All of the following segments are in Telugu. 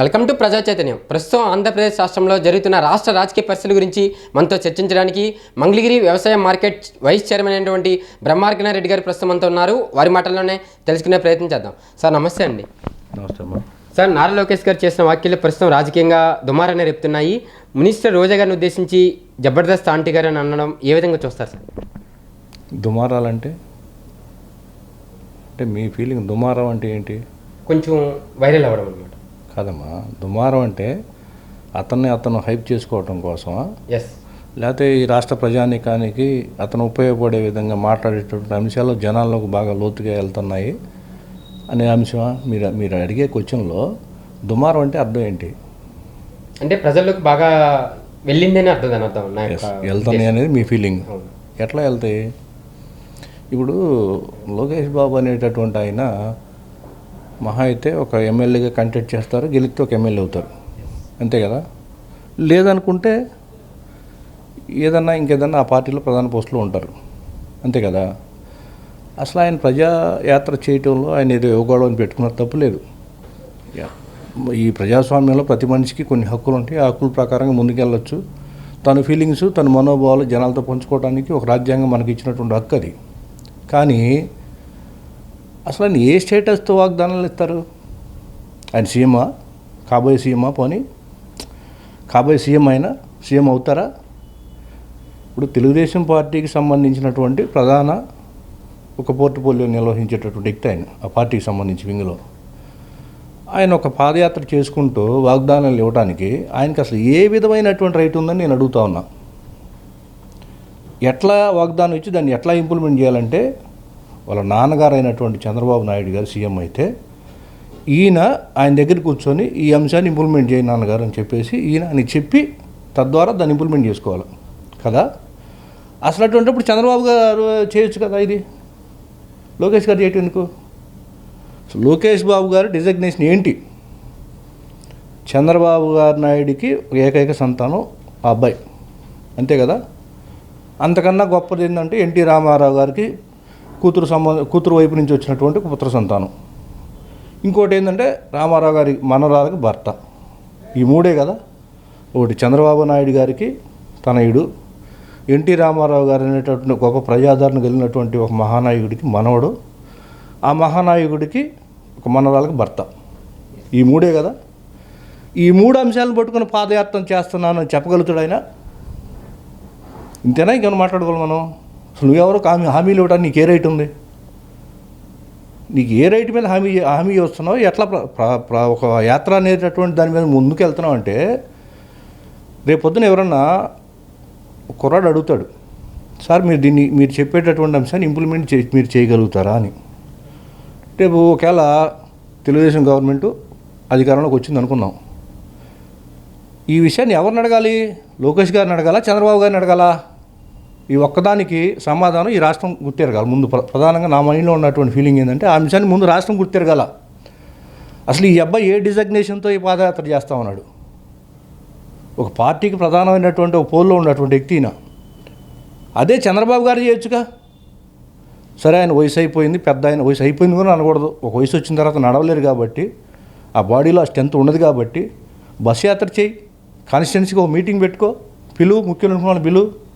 వెల్కమ్ టు ప్రజా చైతన్యం. ప్రస్తుతం ఆంధ్రప్రదేశ్ రాష్ట్రంలో జరుగుతున్న రాష్ట్ర రాజకీయ పరిస్థితుల గురించి మనతో చర్చించడానికి మంగళగిరి వ్యవసాయ మార్కెట్ వైస్ చైర్మన్ అయినటువంటి బ్రహ్మార్కన రెడ్డి గారు ప్రస్తుతం మనతో ఉన్నారు. వారి మాటల్లోనే తెలుసుకునే ప్రయత్నం చేద్దాం. సార్ నమస్తే అండి. నమస్తే సార్ నారా లోకేష్ గారు చేసిన వ్యాఖ్యలు ప్రస్తుతం రాజకీయంగా దుమారాన్ని రేపుతున్నాయి. మినిస్టర్ రోజా గారిని ఉద్దేశించి జబర్దస్త్ ఆంటీ గారు అని అనడం ఏ విధంగా చూస్తారు సార్? దుమారాలంటే? అంటే మీ ఫీలింగ్ దుమారం అంటే ఏంటి? కొంచెం వైరల్ అవ్వడం అనమాట కాదమ్మా. దుమారం అంటే అతన్ని అతను హైప్ చేసుకోవటం కోసమా? ఎస్ లేకపోతే ఈ రాష్ట్ర ప్రజానీకానికి అతను ఉపయోగపడే విధంగా మాట్లాడేటటువంటి అంశాలు జనాల్లోకి బాగా లోతుగా వెళ్తున్నాయి అనే అంశమా? మీరు మీరు అడిగే క్వశ్చన్లో దుమారం అంటే అర్థం ఏంటి? అంటే ప్రజల్లోకి బాగా వెళ్ళిందని అర్థం అర్థం వెళ్తున్నాయి అనేది మీ ఫీలింగ్. ఎట్లా వెళ్తాయి? ఇప్పుడు లోకేష్ బాబు అనేటటువంటి ఆయన మహా అయితే ఒక ఎమ్మెల్యేగా కంటెక్ట్ చేస్తారు గెలిస్తే ఒక ఎమ్మెల్యే అవుతారు. అంతే కదా? లేదనుకుంటే ఏదన్నా ఇంకేదన్నా ఆ పార్టీలో ప్రధాన పోస్టులో ఉంటారు. అంతే కదా? అసలు ఆయన ప్రజా యాత్ర చేయటంలో ఆయన ఏదో యోగాడని పెట్టుకున్న తప్పు లేదు. ఈ ప్రజాస్వామ్యంలో ప్రతి మనిషికి కొన్ని హక్కులు ఉంటాయి. ఆ హక్కుల ప్రకారంగా ముందుకెళ్ళొచ్చు. తన ఫీలింగ్స్ తన మనోభావాలు జనాలతో పంచుకోవడానికి ఒక రాజ్యాంగం మనకి ఇచ్చినటువంటి హక్కు అది. కానీ అసలు ఆయన ఏ స్టేటస్తో వాగ్దానాలు ఇస్తారు? ఆయన సీఎమా కాబోయే సీఎమా పోనీ. కాబోయే సీఎం అయినా సీఎం అవుతారా? ఇప్పుడు తెలుగుదేశం పార్టీకి సంబంధించినటువంటి ప్రధాన ఒక పోర్టుపోలియో నిర్వహించేటటువంటి వ్యక్తి ఆయన ఆ పార్టీకి సంబంధించి వింగులో. ఆయన ఒక పాదయాత్ర చేసుకుంటూ వాగ్దానాలు ఇవ్వడానికి ఆయనకి అసలు ఏ విధమైనటువంటి రైట్ ఉందని నేను అడుగుతా ఉన్నా. ఎట్లా వాగ్దానం ఇచ్చి దాన్ని ఎట్లా ఇంప్లిమెంట్ చేయాలంటే వాళ్ళ నాన్నగారు అయినటువంటి చంద్రబాబు నాయుడు గారు సీఎం అయితే ఈయన ఆయన దగ్గర కూర్చొని ఈ అంశాన్ని ఇంప్లిమెంట్ చేయి నాన్నగారు అని చెప్పేసి ఈయన అని చెప్పి తద్వారా దాన్ని ఇంప్లిమెంట్ చేసుకోవాలి. కదా? అసలు అటువంటిప్పుడు చంద్రబాబు గారు చేయొచ్చు కదా ఇది? లోకేష్ గారు చేయటం ఎందుకు? లోకేష్ బాబు గారు డిజగ్నేషన్ ఏంటి? చంద్రబాబు గారి నాయుడికి ఏకైక సంతానం ఆ అబ్బాయి. అంతే కదా? అంతకన్నా గొప్పది ఏంటంటే ఎన్టీ రామారావు గారికి కూతురు సంబంధ కూతురు వైపు నుంచి వచ్చినటువంటి పుత్ర సంతానం. ఇంకోటి ఏంటంటే రామారావు గారి మనరాలకి భర్త. ఈ మూడే కదా? ఒకటి చంద్రబాబు నాయుడు గారికి తనయుడు ఎన్టీ రామారావు గారు అనేటటువంటి గొప్ప ప్రజాదరణ కలిగినటువంటి ఒక మహానాయకుడికి మనవడు ఆ మహానాయకుడికి ఒక మనవరాలకి భర్త. ఈ మూడే కదా? ఈ మూడు అంశాలను పట్టుకుని పాదయాత్ర చేస్తున్నాను అని చెప్పగలుగుతాడు ఆయన? ఇంతేనా? ఇంకేమైనా మాట్లాడుకోవాలి మనం? అసలు నువ్వెవరో హామీ హామీలు ఇవ్వడానికి నీకు ఏ రైట్ ఉంది? నీకు ఏ రైట్ మీద హామీ హామీ వస్తున్నావు ఎట్లా ప్ర- ఒక యాత్ర అనేటటువంటి దాని మీద ముందుకు వెళ్తున్నావు అంటే రేపు పొద్దున ఎవరన్నా కుర్రాడు అడుగుతాడు సార్ మీరు దీన్ని మీరు చెప్పేటటువంటి అంశాన్ని ఇంప్లిమెంట్ చే మీరు చేయగలుగుతారా? అని. రేపు ఒకవేళ తెలుగుదేశం గవర్నమెంట్ అధికారంలోకి వచ్చింది అనుకున్నాం. ఈ విషయాన్ని ఎవరిని అడగాలి? లోకేష్ గారిని అడగాల? చంద్రబాబు గారిని అడగాలా? ఈ ఒక్కదానికి సమాధానం ఈ రాష్ట్రం గుర్తెరగాలి. ముందు ప్ర- ప్రధానంగా నా మైండ్లో ఉన్నటువంటి ఫీలింగ్ ఏంటంటే ఆ అంశాన్ని ముందు రాష్ట్రం గుర్తెరగాల. అసలు ఈ అబ్బాయి ఏ డిజగ్నేషన్తో ఈ పాదయాత్ర చేస్తా ఉన్నాడు? ఒక పార్టీకి ప్రధానమైనటువంటి ఒక పోల్లో ఉన్నటువంటి వ్యక్తి అదే చంద్రబాబు గారు చేయొచ్చుగా? సరే ఆయన వయసు అయిపోయింది పెద్ద ఆయన వయసు అయిపోయింది కూడా అనకూడదు. ఒక వయసు వచ్చిన తర్వాత నడవలేరు కాబట్టి ఆ బాడీలో ఆ స్ట్రెంత్ ఉండదు కాబట్టి బస్ యాత్ర చేయి. కాన్స్టిట్యున్సీకి ఒక మీటింగ్ పెట్టుకో. పిలువు ముఖ్యమైన పిలువు.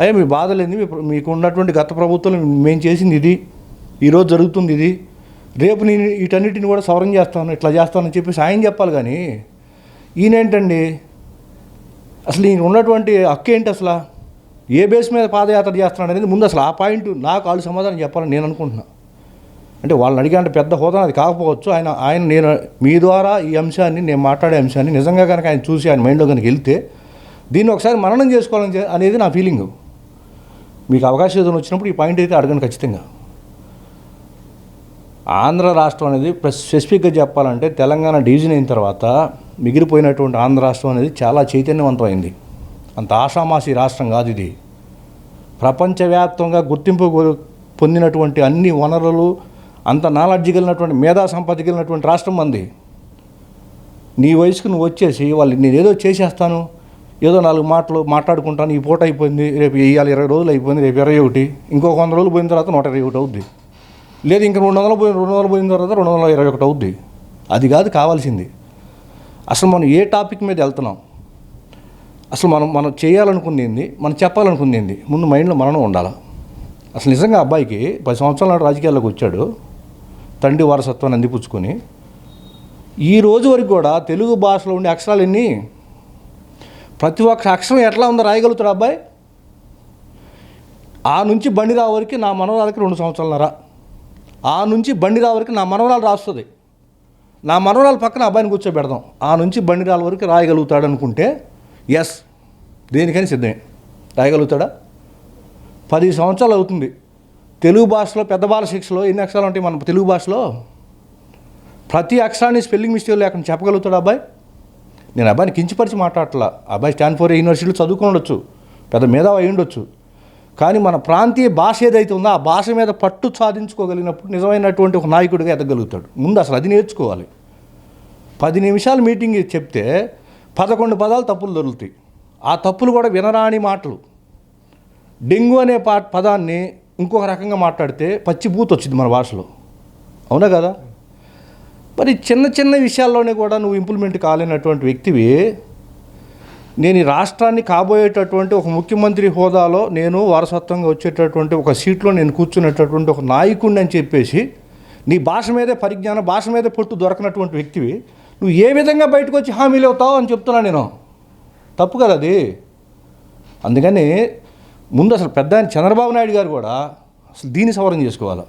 అయ్యా మీ బాధలేంది? మీ మీకు ఉన్నటువంటి గత ప్రభుత్వం మేము చేసింది ఇది. ఈరోజు జరుగుతుంది ఇది. రేపు నేను వీటన్నిటిని కూడా సవరణ చేస్తాను ఇట్లా చేస్తానని చెప్పేసి ఆయన చెప్పాలి కానీ ఈయనేంటండి? అసలు ఈయన ఉన్నటువంటి హక్కు ఏంటి అసలు? ఏ బేస్ మీద పాదయాత్ర చేస్తున్నాడు అనేది ముందు అసలు ఆ పాయింట్ నాకు వాళ్ళు సమాధానం చెప్పాలని నేను అనుకుంటున్నా. అంటే వాళ్ళని అడిగే అంటే పెద్ద హోదా అది కాకపోవచ్చు. ఆయన ఆయన నేను మీ ద్వారా ఈ అంశాన్ని నేను మాట్లాడే అంశాన్ని నిజంగా కనుక ఆయన చూసి ఆయన మైండ్లో కనుక వెళ్తే దీన్ని ఒకసారి మననం చేసుకోవాలని అనేది నా ఫీలింగ్. మీకు అవకాశం ఏదైనా వచ్చినప్పుడు ఈ పాయింట్ అయితే అడగను ఖచ్చితంగా. ఆంధ్ర రాష్ట్రం అనేది స్పెసిఫిక్గా చెప్పాలంటే తెలంగాణ డివిజన్ అయిన తర్వాత మిగిలిపోయినటువంటి ఆంధ్ర రాష్ట్రం అనేది చాలా చైతన్యవంతమైంది. అంత ఆషామాసి రాష్ట్రం కాదు ఇది. ప్రపంచవ్యాప్తంగా గుర్తింపు పొందినటువంటి అన్ని వనరులు అంత నాలెడ్జ్ కలిగినటువంటి మేధా సంపత్తి కలిగినటువంటి రాష్ట్రం మంది. నీ వయసుకు నువ్వు వచ్చేసి వాళ్ళు నేనేదో చేసేస్తాను ఏదో నాలుగు మాటలు మాట్లాడుకుంటాను ఈ పూట అయిపోయింది రేపు ఇవాళ ఇరవై రోజులు అయిపోయింది రేపు ఇరవై ఒకటి. ఇంకొక వంద రోజులు పోయిన తర్వాత నూట ఇరవై ఒకటి అవుద్ది. లేదు ఇంక రెండు వందలు పోయిన రెండు వందలు పోయిన తర్వాత రెండు వందల ఇరవై ఒకటి అవుద్ది. అది కాదు కావాల్సింది. అసలు మనం ఏ టాపిక్ మీద వెళ్తున్నాం? అసలు మనం మనం చేయాలనుకుంది మనం చెప్పాలనుకుంది ముందు మైండ్లో మనం ఉండాలి? అసలు నిజంగా అబ్బాయికి పది సంవత్సరాల నాడు రాజకీయాల్లోకి వచ్చాడు తండ్రి వారసత్వాన్ని అందిపుచ్చుకొని. ఈ రోజు వరకు కూడా తెలుగు భాషలో ఉండే అక్షరాలు ఎన్ని? ప్రతి ఒక్క అక్షరం ఎట్లా ఉందో రాయగలుగుతాడు అబ్బాయి? ఆ నుంచి బండి వరకు నా మనవరాలకి రెండు సంవత్సరాలరా ఆ నుంచి బండి వరకు నా మనవరాలు రాస్తుంది. నా మనవరాలు పక్కన అబ్బాయిని కూర్చోబెడదాం. ఆ నుంచి బండి రాల వరకు రాయగలుగుతాడు అనుకుంటే ఎస్ దేనికని సిద్ధమే. రాయగలుగుతాడా? పది సంవత్సరాలు అవుతుంది. తెలుగు భాషలో పెద్ద బాల శిక్షలో ఎన్ని అక్షరాలు ఉంటాయి మన తెలుగు భాషలో? ప్రతి అక్షరాన్ని స్పెల్లింగ్ మిస్టేక్ లేకుండా చెప్పగలుగుతాడు అబ్బాయి? నేను అబ్బాయిని కించిపరిచి మాట్లాడట్లా. అబ్బాయి స్టాన్ఫోర్డ్ యూనివర్సిటీలో చదువుకుని ఉండొచ్చు పెద్ద మేధావి అయి ఉండొచ్చు. కానీ మన ప్రాంతీయ భాష ఏదైతే ఉందో ఆ భాష మీద పట్టు సాధించుకోగలిగినప్పుడు నిజమైనటువంటి ఒక నాయకుడిగా ఎదగలుగుతాడు. ముందు అసలు అది నేర్చుకోవాలి. పది నిమిషాలు మీటింగ్ చెప్తే పదకొండు పదాలు తప్పులు దొరుకుతాయి. ఆ తప్పులు కూడా వినరాని మాటలు. డెంగ్యూ అనే పా పదాన్ని ఇంకొక రకంగా మాట్లాడితే పచ్చి బూత్ వచ్చింది మన భాషలో. అవునా కదా? మరి చిన్న చిన్న విషయాల్లోనే కూడా నువ్వు ఇంప్లిమెంట్ కాలేనటువంటి వ్యక్తివి. నేను ఈ రాష్ట్రాన్ని కాబోయేటటువంటి ఒక ముఖ్యమంత్రి హోదాలో నేను వారసత్వంగా వచ్చేటటువంటి ఒక సీట్లో నేను కూర్చునేటటువంటి ఒక నాయకుడిని అని చెప్పేసి నీ భాష మీదే పరిజ్ఞానం భాష మీదే పొట్టు దొరకనటువంటి వ్యక్తివి. నువ్వు ఏ విధంగా బయటకు వచ్చి హామీలు అవుతావు అని చెప్తున్నా నేను. తప్పు కదా అది. అందుకని ముందు అసలు పెద్ద చంద్రబాబు నాయుడు గారు కూడా అసలు దీన్ని సవరణ చేసుకోవాలి.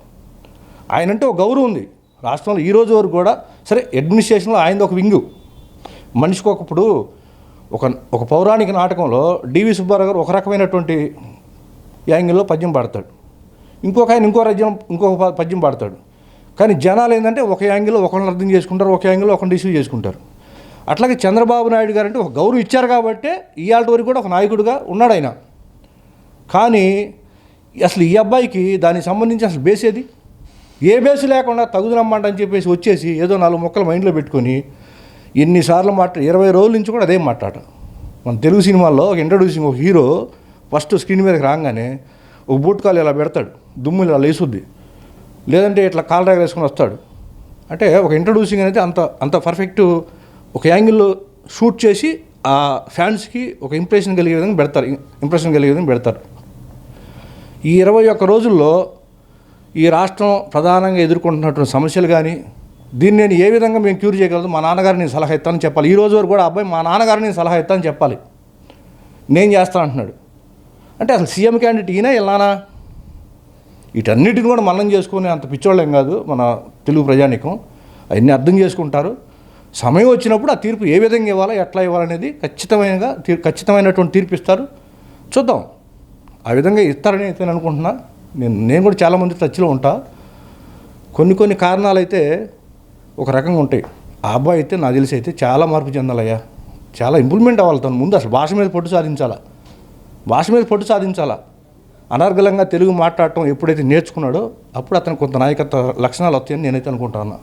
ఆయనంటే ఒక గౌరవం ఉంది. రాష్ట్రంలో ఈ రోజు వరకు కూడా సరే అడ్మినిస్ట్రేషన్లో ఆయనది ఒక వింగు. మనిషికి ఒకప్పుడు ఒక ఒక పౌరాణిక నాటకంలో డివి సుబ్బారావు గారు ఒక రకమైనటువంటి యాంగిల్లో పద్యం పాడతాడు. ఇంకొక ఆయన ఇంకో రాజ్యం ఇంకొక పద్యం పాడతాడు. కానీ జనాలు ఏంటంటే ఒక యాంగిల్లో ఒకరిని అర్థం చేసుకుంటారు ఒక యాంగిల్లో ఒకరిని రిసీవ్ చేసుకుంటారు. అట్లాగే చంద్రబాబు నాయుడు గారు అంటే ఒక గౌరవం ఇచ్చారు కాబట్టి ఇవాళ వరకు కూడా ఒక నాయకుడిగా ఉన్నాడు ఆయన. కానీ అసలు ఈ అబ్బాయికి దానికి సంబంధించి అసలు బేస్ ఏది? ఏ బేస్ లేకుండా తగుదనమ్మంట అని చెప్పేసి వచ్చేసి ఏదో నాలుగు మొక్కలు మైండ్లో పెట్టుకొని ఎన్నిసార్లు మాట్లా ఇరవై రోజుల నుంచి కూడా అదే మాట్లాడ మన తెలుగు సినిమాల్లో ఒక ఇంట్రడ్యూసింగ్ ఒక హీరో ఫస్ట్ స్క్రీన్ మీదకి రాగానే ఒక బూట్కాలు ఇలా పెడతాడు దుమ్ము ఇలా లేసుద్ది. లేదంటే ఇట్లా కాల్ డ్రాగ్ వేసుకొని వస్తాడు. అంటే ఒక ఇంట్రడ్యూసింగ్ అనేది అంత అంత పర్ఫెక్ట్ ఒక యాంగిల్లో షూట్ చేసి ఆ ఫ్యాన్స్కి ఒక ఇంప్రెషన్ కలిగే విధంగా పెడతారు ఇంప్రెషన్ కలిగే విధంగా పెడతారు. ఈ ఇరవై ఒక్క రోజుల్లో ఈ రాష్ట్రం ప్రధానంగా ఎదుర్కొంటున్నటువంటి సమస్యలు కానీ దీన్ని నేను ఏ విధంగా మేము క్యూర్ చేయగలదు మా నాన్నగారు నేను సలహా ఇస్తానని చెప్పాలి. ఈ రోజు వరకు కూడా అబ్బాయి మా నాన్నగారు నేను సలహా ఇస్తానని చెప్పాలి. నేను చేస్తాను అంటున్నాడు. అంటే అసలు సీఎం క్యాండిడేట్ ఈయన ఇలానా వీటన్నిటిని కూడా మనం చేసుకునే అంత పిచ్చోళ్ళేం కాదు మన తెలుగు ప్రజానికం. అవన్నీ అర్థం చేసుకుంటారు. సమయం వచ్చినప్పుడు ఆ తీర్పు ఏ విధంగా ఇవ్వాలో ఎట్లా ఇవ్వాలనేది ఖచ్చితమైనగా తీర్ ఖచ్చితమైనటువంటి తీర్పు ఇస్తారు. చూద్దాం. ఆ విధంగా ఇస్తారని అయితే నేను అనుకుంటున్నా. నేను నేను కూడా చాలామంది టచ్లో ఉంటా. కొన్ని కొన్ని కారణాలు అయితే ఒక రకంగా ఉంటాయి. ఆ అబ్బాయి అయితే నాకు తెలిసి అయితే చాలా మార్పు చెందాలయ్యా. చాలా ఇంప్రూవ్మెంట్ అవ్వాలి తను ముందు అసలు. భాష మీద పట్టు సాధించాలా? భాష మీద పట్టు సాధించాలా? అనర్గలంగా తెలుగు మాట్లాడటం ఎప్పుడైతే నేర్చుకున్నాడో అప్పుడు అతను కొంత నాయకత్వ లక్షణాలు వస్తాయని నేనైతే అనుకుంటాను